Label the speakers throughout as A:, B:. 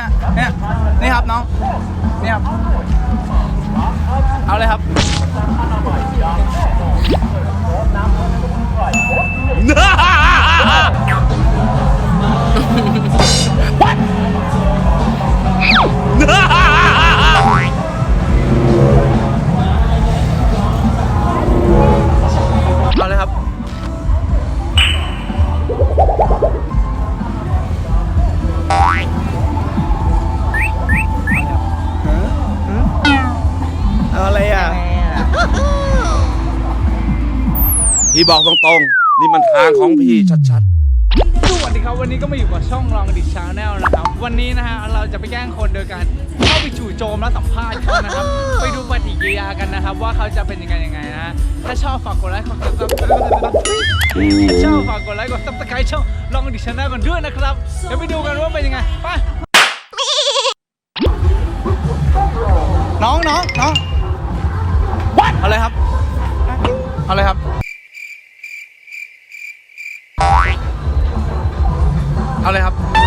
A: เนี่ยเนี่ยนี่ครับน้องเนี่ยครับเอาเลยครับเนื้อ
B: บอกตรงๆ นี่มันทางของพี่ชัด
A: สวัสดีครับวันนี้ก็มาอยู่กับช่องลองดิชาแนลนะครับ วันนี้นะฮะเราจะไปแกล้งคนโดยการเข้าไปจู่โจมและสัมภาษณ์เขานะครับ ไปดูปฏิกิริยากันนะครับ ว่าเขาจะเป็นยังไงยังไงนะฮะถ้าชอบฝากกดไลค์กดซับสไครต์ถ้าชอบฝากกดไลค์กดซับสไครต์ช่องลองดิชาแนลกันด้วยนะครับเดี๋ยวไปดูกันว่าเป็นยังไงไปน้องน้องน้องอาเลยครับอาเลยครับ เอาเลยครับ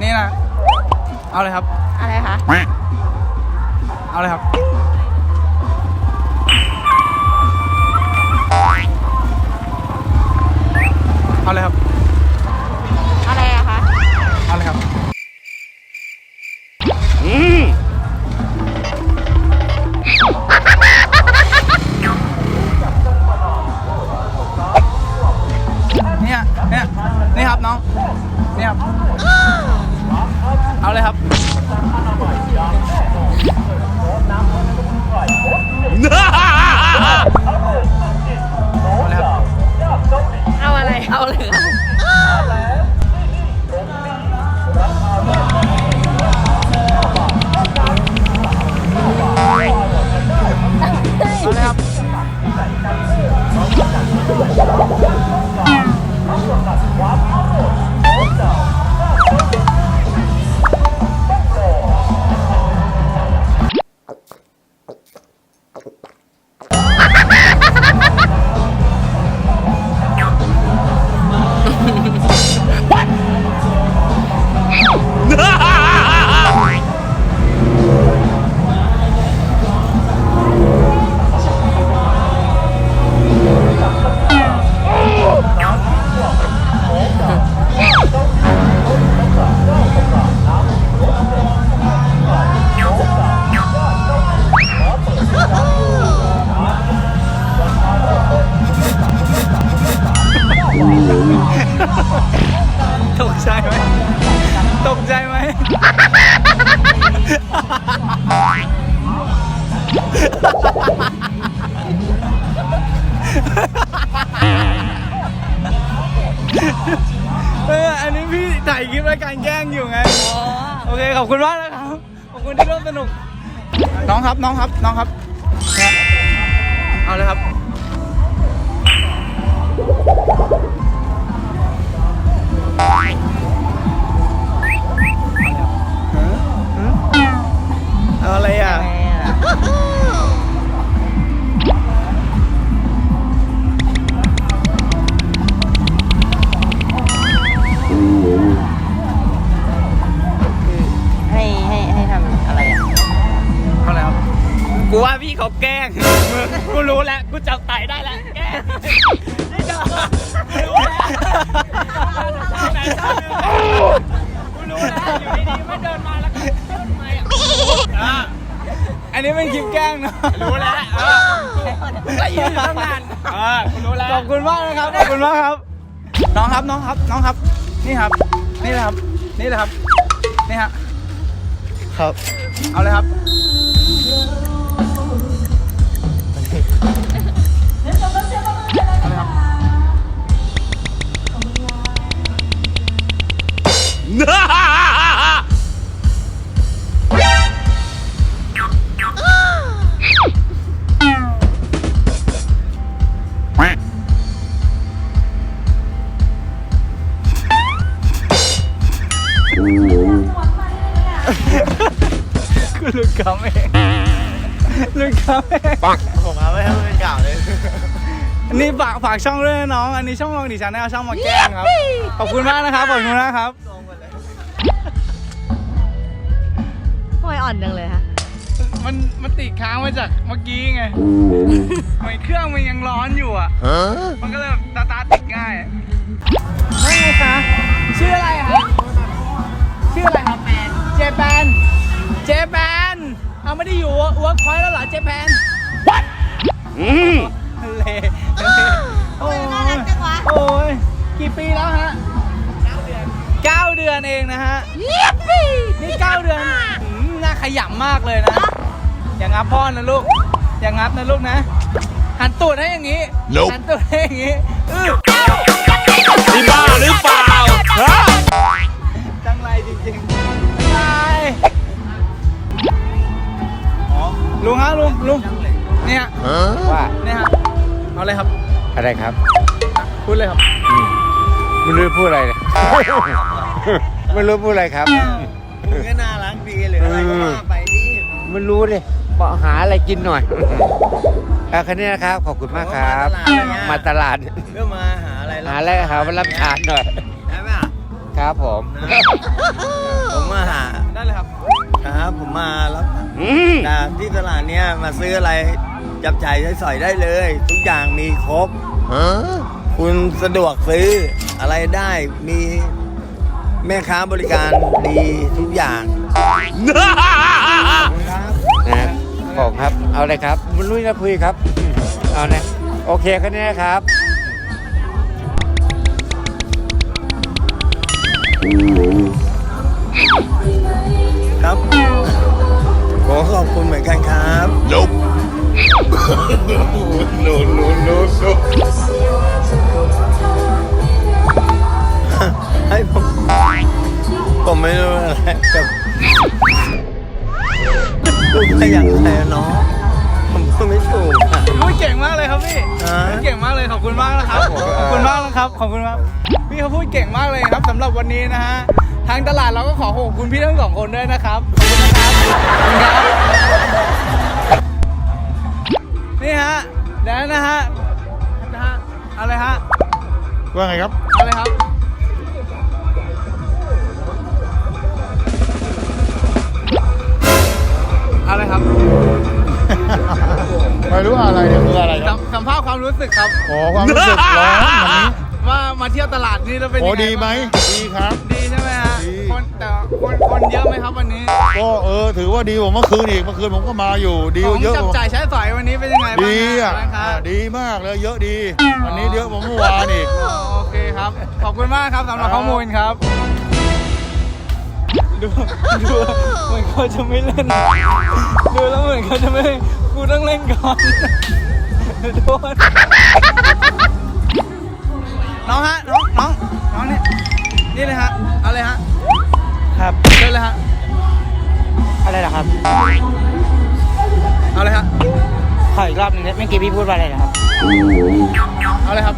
A: นี่นะ เอาเลยครับ
C: อะไรคะ
A: เอาเลยครับ เอาเลยครับ ถ่ายคลิปรายการแกล้งอยู่ไงโอเคขอบคุณมากนะครับขอบคุณที่ร่วมสนุก น้องครับน้องครับน้องครับเนี่ยเอาเลยครับเอ
D: รู้แล้วไหนชอบกูรู้แล้วอยู่ดีๆไม่เดินมาแล้วก็ทำไมอะ
A: อันนี้เป็นคลิปแกล้งเนอะ
D: รู้แล้วเออกูก็ยืนอยู่ตั้งนานเออกูรู้แล้ว
A: ขอบคุณมากนะครับ ขอบคุณมากครับ น้องครับน้องครับน้องครับ นี่ครับ นี่แหละครับ นี่แหละครับ นี่ฮะ ครับ เอาเลยครับ คำเองลุงคำเอง
E: ผมเอาไว้ให้มันเป็นกล่าวเลย
A: อันนี้ฝากฝากช่องด้วยนะน้อง อันนี้ช่องลองดิฉันแนลช่องมาแกล้งครับ ขอบคุณมากนะครับ ขอบคุณมากครับ
C: ทำไมอ่อนจังเลยคะ
A: มันมันติดค้างมาจากเมื่อกี้ไงเหมือนเครื่องมันยังร้อนอยู่อะ มันก็เลยแบบตาตาร์ทติดง่ายว่าไงคะชื่ออะไรครับชื่ออะไรครับเจแปนเจแปนเอาไม่ได้อยู่เวิร์กพอยต์แล้วเหรอเจแปน
B: อืม
A: เละโอ้ยน่ารักจังวะโอ้ยกี่ปีแล้วฮะเก้าเดือนเองนะฮะนี่เก้าเดือนอืมน่าขยำมากเลยนะ อย่างงับพ่อนะลูก อย่างงับนะลูกนะ หันตูดให้อย่างนี้
B: Nope
A: หันตูดให้อย่างนี้อื้อ
B: นี่บ้าหรือเปล่าฮะ
A: ลุงฮะลุงลุงเนี่ย
E: ว่า
A: เนี่ยฮะเอาเลยครับ
E: อะไรครับ
A: พูดเลยครับ
E: ไม่รู้พูดอะไรเลยไม่รู้พูดอะไรครับ
F: มึงก็น่ารักดีหรืออะไรก็ว่าไปดิ
E: ไม่รู้เลยบอกหาอะไรกินหน่อยเอาแค่นี้นะครับ ขอบคุณมากครับ มาตลาด
F: เพื่อมาหาอะไร
E: หาอะไรหาวันรับทานหน่อย
F: ใช่ไหมอะ
E: ครับผม
F: ผมมาหา
A: ได้เลยครับ
F: ครับผมมารับ
B: อืม
F: แต่ที่ตลาดเนี้ยมาซื้ออะไรจับจ่ายใช้สอยได้เลย ทุกอย่างมีครบคุณสะดวกซื้ออะไรได้มีแม่ค้าบริการดีทุกอย่างครับ
E: นะผมครับ เอาเลยครับไม่รู้จะคุยครับ เอานะโอเคแค่นี้นะครับ
F: ครับข อขอบคุณเหมือนกันครับ
B: Nope
F: ให้ผมผมไม่รู้อะไรแต่พูดไปอย่างไรอะน้องผมพูดไม่ถูกอะ
A: พูดเก่งมากเลยครับพี่
F: อ่า
A: พูดเก่งมากเลยขอบคุณมากนะครับขอบคุณมากนะครับขอบคุณมากพี่เขาพูดเก่งมากเลยครับสำหรับวันนี้นะฮะทางตลาดเราก็ขอขอบคุณพี่ทั้งสองคนด้วยนะครับขอบคุณนะ ครับขอบคุณครับนี่ฮะแล้วนะฮะนะฮะอะไรฮะ
G: ว่าไงครับ
A: อะไรครับ อะไรครับ
G: ไม่รู้อะไรเนี่ยคืออะไรครับ
A: สัมสัมภาษณ์ความรู้สึกครับ
G: ขอความรู้สึกร้อนวันนี้
A: ว่ามาเที่ยวตลาดนี่แล้วเป็น
G: โอ้
A: ยังไง
G: ดีไหม
A: บ้าง
G: ดีครับ
A: ดีใช่ไหมฮะ
G: ดี
A: คนแต่คนคนเยอะไหมครับวันนี้
G: ก็เออถือว่าดีกว่าเมื่อคืนอีกเมื่อคืนผมก็มาอยู่ดี
A: ของ
G: เยอะ
A: จับ
G: กว่า
A: จ่ายใช้สอยวันนี้เป็นยังไงบ้าง
G: ดีอะ
A: ร้านค้า
G: อ่าดีมากเลยเยอะดีวันนี้เยอะกว่าเมื่อวานอีก
A: อ๋อโอเคครับ ขอบคุณมากครับสำหรับข้อมูลครับดูดูเหมือนเขาจะไม่เล่น ดูแล้วเหมือนเขาจะไม่เล่นกูต้องเล่นก่อนโดนน้องฮะน้องน้องน้องนี่นี่เลยฮะเอาเลยฮะ
E: ครับ
A: เชิญเลยฮะ
E: อะไรล่ะครับ
A: เอาเลยฮะ
E: ขออีกรอบหนึงเมื่อกี้พี่พูดว่าอะไรนะครับ
A: เอาเลยครับ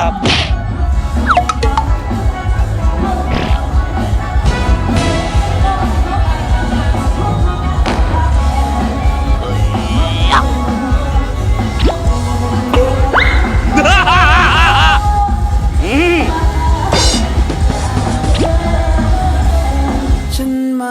A: ครับ
H: ฉันมา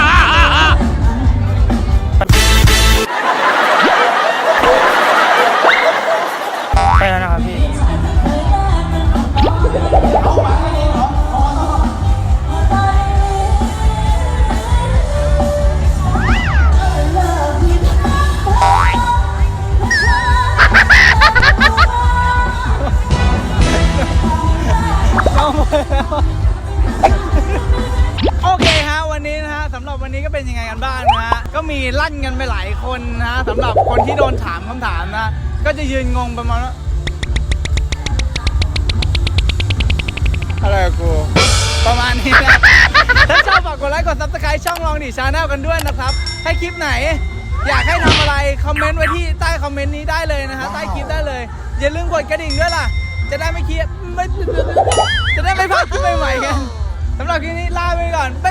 A: ก็จะยืนงงประมาณว่าอะไรอะกู ประมาณนี้นะ ถ้าชอบฝากกดไลค์กดซับสไครต์ช่องลองดิชาแนลกันด้วยนะครับ ให้คลิปไหน อยากให้ทำอะไร คอมเมนต์ไว้ที่ใต้คอมเมนต์นี้ได้เลยนะฮะใต้คลิปได้เลย อย่าลืมกดกระดิ่งด้วยล่ะ จะได้ไม่เครียดไม่จะได้ไม่พลาดคลิปใหม่ๆกันสำหรับคลิปนี้ลาไปก่อนบ๊ายบาย